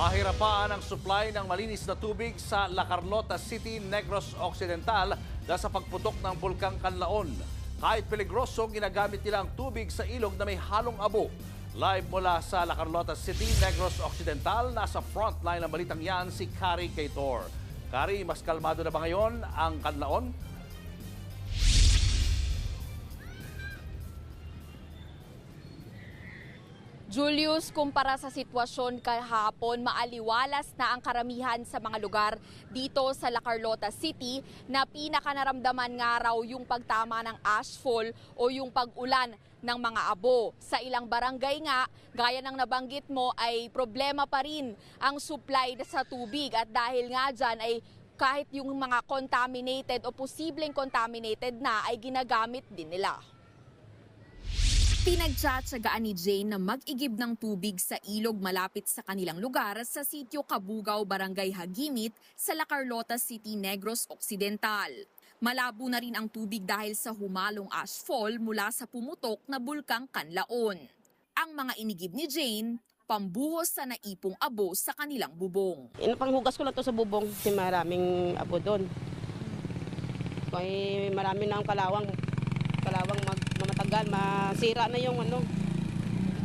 Mahirapan ang supply ng malinis na tubig sa La Carlota City, Negros Occidental dahil sa pagputok ng Bulkang Kanlaon. Kahit peligroso, ginagamit nila ang tubig sa ilog na may halong abo. Live mula sa La Carlota City, Negros Occidental, nasa frontline ng balitang yan si Kari Kaitor. Kari, mas kalmado na ba ngayon ang Kanlaon? Julius, kumpara sa sitwasyon kahapon, maaliwalas na ang karamihan sa mga lugar dito sa La Carlota City na pinakanaramdaman nga raw yung pagtama ng ashfall o yung pag-ulan ng mga abo. Sa ilang barangay nga, gaya ng nabanggit mo, ay problema pa rin ang supply sa tubig at dahil nga dyan ay kahit yung mga contaminated o posibleng contaminated na ay ginagamit din nila. Pinagtsatsagaan ni Jane na mag-igib ng tubig sa ilog malapit sa kanilang lugar sa sitio Kabugaw, Barangay Hagimit sa La Carlota City, Negros Occidental. Malabo na rin ang tubig dahil sa humalong ashfall mula sa pumutok na bulkang Kanlaon. Ang mga inigib ni Jane, pambuhos sa naipong abo sa kanilang bubong. Inapanghugas ko lang to sa bubong kasi maraming abo doon. Kaya marami na ang kalawang, kalawang mag, mamatagal, masira na yung ano,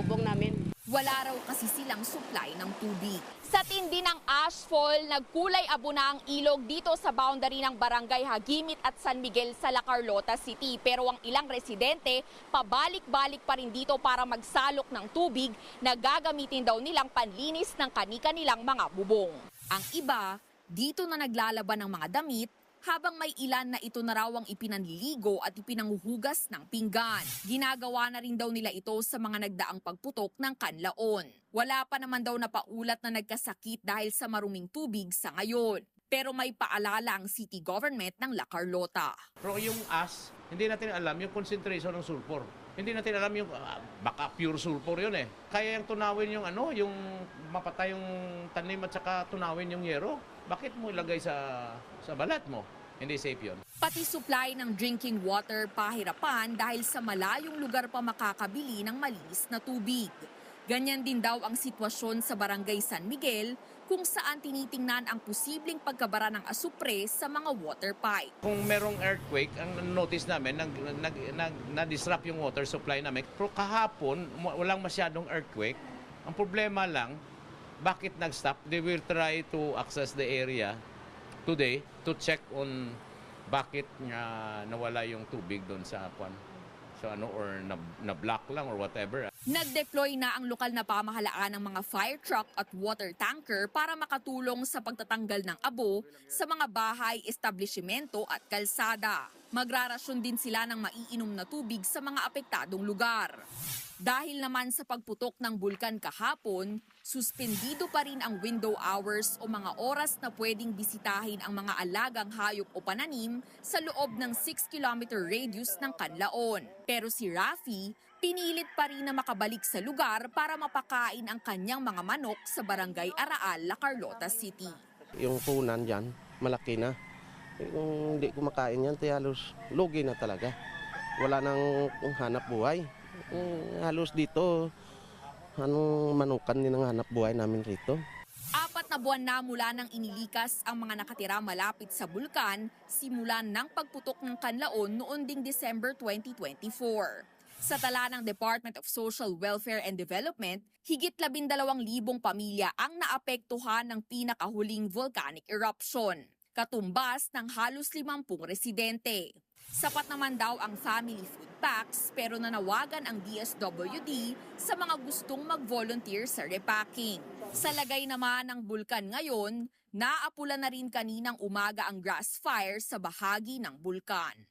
bubong namin. Wala raw kasi silang supply ng tubig. Sa tindi ng ashfall, nagkulay abo na ang ilog dito sa boundary ng Barangay Hagimit at San Miguel sa La Carlota City. Pero ang ilang residente, pabalik-balik pa rin dito para magsalok ng tubig na gagamitin daw nilang panlinis ng kani-kanilang mga bubong. Ang iba, dito na naglalaban ng mga damit habang may ilan na ito na raw ang ipinanliligo at ipinanghuhugas ng pinggan. Ginagawa na rin daw nila ito sa mga nagdaang pagputok ng kanlaon. Wala pa naman daw na paulat na nagkasakit dahil sa maruming tubig sa ngayon. Pero may paalala ang city government ng La Carlota. Pero yung as, hindi natin alam yung concentration ng sulfur. Hindi natin alam yung ah, baka pure sulfur yun eh. Kaya yung tunawin yung ano, yung mapatay yung tanim at saka tunawin yung yero. Bakit mo ilagay sa sa balat mo? Hindi safe yun. Pati supply ng drinking water pahirapan dahil sa malayong lugar pa makakabili ng malinis na tubig. Ganyan din daw ang sitwasyon sa Barangay San Miguel kung saan tinitingnan ang posibleng pagkabara ng asupre sa mga water pipe. Kung merong earthquake, ang notice namin, nag, nag, nag, na-disrupt yung water supply namin. Pero kahapon, wa- walang masyadong earthquake. Ang problema lang, bakit nag-stop? They will try to access the area today to check on bakit nga nawala yung tubig doon sa kwan. So ano or na, na-block lang or whatever. Nag-deploy na ang lokal na pamahalaan ng mga fire truck at water tanker para makatulong sa pagtatanggal ng abo sa mga bahay, establishmento at kalsada. Magrarasyon din sila ng maiinom na tubig sa mga apektadong lugar. Dahil naman sa pagputok ng bulkan kahapon, suspendido pa rin ang window hours o mga oras na pwedeng bisitahin ang mga alagang hayop o pananim sa loob ng 6-kilometer radius ng Kanlaon. Pero si Rafi, pinilit pa rin na makabalik sa lugar para mapakain ang kanyang mga manok sa barangay Araal, La Carlota City. Yung punan dyan, malaki na. Eh, Kung hindi kumakain yan, tayo halos lugi na talaga. Wala nang hanap buhay. Eh, halos dito, anong manukan din ang hanap buhay namin rito. Apat na buwan na mula nang inilikas ang mga nakatira malapit sa bulkan simulan ng pagputok ng kanlaon noon ding December 2024. Sa tala ng Department of Social Welfare and Development, higit labindalawang libong pamilya ang naapektuhan ng pinakahuling volcanic eruption, katumbas ng halos limampung residente. Sapat naman daw ang family food packs pero nanawagan ang DSWD sa mga gustong mag-volunteer sa repacking. Sa lagay naman ng bulkan ngayon, naapula na rin kaninang umaga ang grass fire sa bahagi ng bulkan.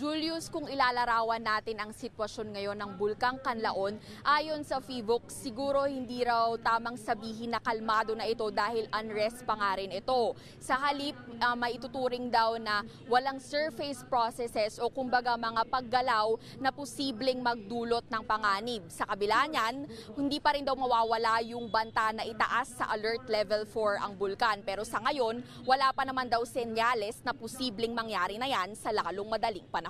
Julius, kung ilalarawan natin ang sitwasyon ngayon ng Bulkang Kanlaon, ayon sa FIVOC, siguro hindi raw tamang sabihin na kalmado na ito dahil unrest pa nga rin ito. Sa halip, uh, maituturing daw na walang surface processes o kumbaga mga paggalaw na posibleng magdulot ng panganib. Sa kabila niyan, hindi pa rin daw mawawala yung banta na itaas sa alert level 4 ang bulkan. Pero sa ngayon, wala pa naman daw senyales na posibleng mangyari na yan sa lalong madaling panahon.